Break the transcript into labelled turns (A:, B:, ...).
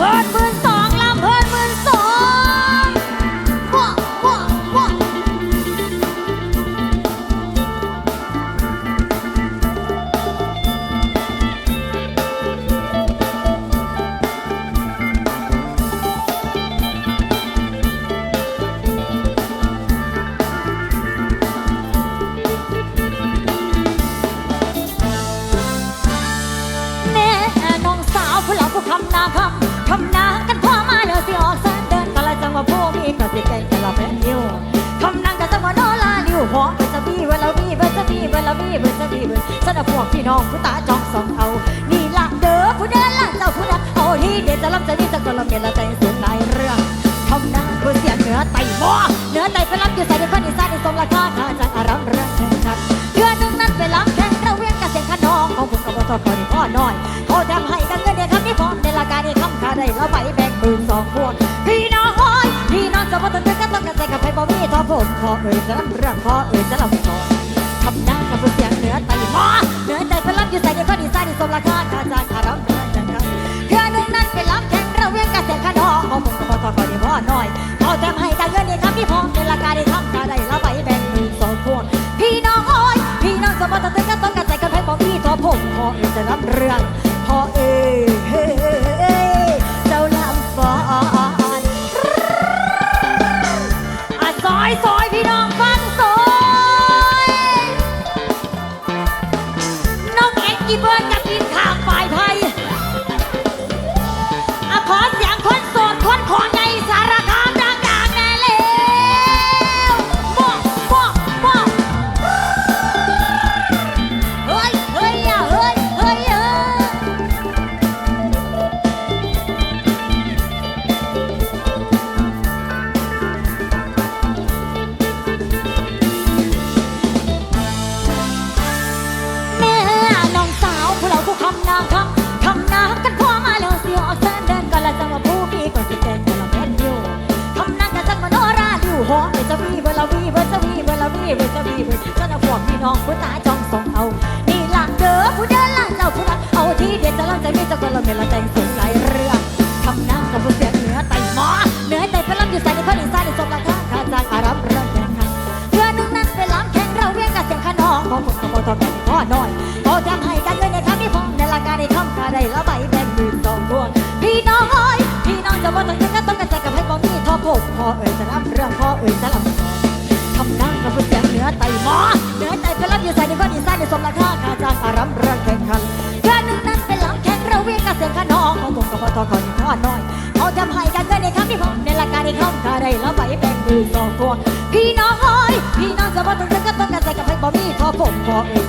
A: เพิ่นหมื่นสองลำเพิ่นหมื่นสองว้าว้าว้าแน่น้องสาวผู้หลังผู้คำนาคำ คำนากันพ่อมาแล้วสิออกแสนเดินก็ละจังว่าผู้มีก็สิเก่งกันละเป็นอยู่คำนางก็จังว่าโนลาลิ้วหอมเบอร์จะบีเวลาบีเบอร์จะบีเวลาบีเบอร์จะบีเบอร์สนับพวกพี่น้องผู้ตาจ้องสองเอา นี่ละเด้อผู้เดินละเจ้าผู้นักเอาที่เด็ดจะรับจะนี่จะก็ละเมียนละใจสุดหลายเรื่องคำนางผู้เสียเหนือไต่หม้อเหนือไต่ไปรับอยู่ใส่ในคนอีสานในสมราคาข้าจากอารัมเรื่องแข่งขันเดือนหนึ่งนั้นไปรับแข่งระเวียงกับเสียงขนองของผมกับพ่อทอดพ่อน้อยเขาทำให้กัน ได้แล้วไปแบ่งปืนสองพวงพี่น้องโอ้ยพี่น้องจะมาตั้งแต่ก็ต้องกันใจกับใครบ่มีทอผมขอเอ่ยจะลำเรื่องขอเอ่ยจะลำก่อนคำนั่งกับเสียงเหนือไตหมอเหนือใจพลับอยู่ใส่ในข้อดีใส่ในสมราคาคาจ้างค่ารับเงินจังครับเพื่อนุ่งนั้นไปรับแข่งระเวียงกับเสียงขนองของผมกับพ่อทอดพ่อดีพ่อหน้อยเขาทำให้กันเงินเดือนคำนี้พร้อมในราคาที่คำค่าได้แล้วไปแบ่งปืนสองพวงพี่น้องโอ้ยพี่น้องจะมาตั้งแต่ก็ต้องกันใจกับใครบ่มีทอผมขอเอ่ยจะลำเรื่อง อะซอยซอยพี่น้องฟังซอยน้องเอ็กกี้เบิร์ดกับ เบลาวีเบจะวีเบจะนะพวกพี่น้องผู้ตาจองส่งเอานี่ล่ะเด้อผู้เดินล่ะเจ้าผู้รักเอาที่เด็ดจะล่างใจมีจะก็ละเมละใจสงหลายเรื่องคำนากับผู้เสียงเหนือไต่หมอเหนือไต่ไปลำอยู่ใส่ในข้อดีใส่ในสมราคาข้าจากอารับเรื่องแข่งขันเพื่อนุ่งนั้นไปล้ำแข่งเราเวียงกับเสียงขนองของผมกับพ่อทอกันพ่อน้อยเขาทำให้กันเงินในคำนี้พองในราคาในคำคาได้ละใบแบ่งมือสองพวงพี่น้องพี่น้องจะว่าต้องกันก็ต้องกันใจกับให้บ่มีทอผมพอเอ่ยจะรับเรื่องพอเอ่ยจะลำคำนั่งกับผู้เสีย ไต่หมอเหนือไต่ไปรับอยู่ใส่ในข้อดีใส่ในสมราคาข้าจ้างอารัมเรื่องแข่งขันเพื่อนุ่งนั้นเปล้ำแข่งเราเวียงกับเสียงขนองของผมกับพ่อทอกันพ่อน้อยเขาทำให้กันเงินในคำนี้พอในราคาในคำค่าได้ละใบแบ่งมือสองพวพี่น้องเอ้ยพี่น้องจะมาต้องกันก็ต้องกันใจกับให้บ่มีทอผมพอเอ่ย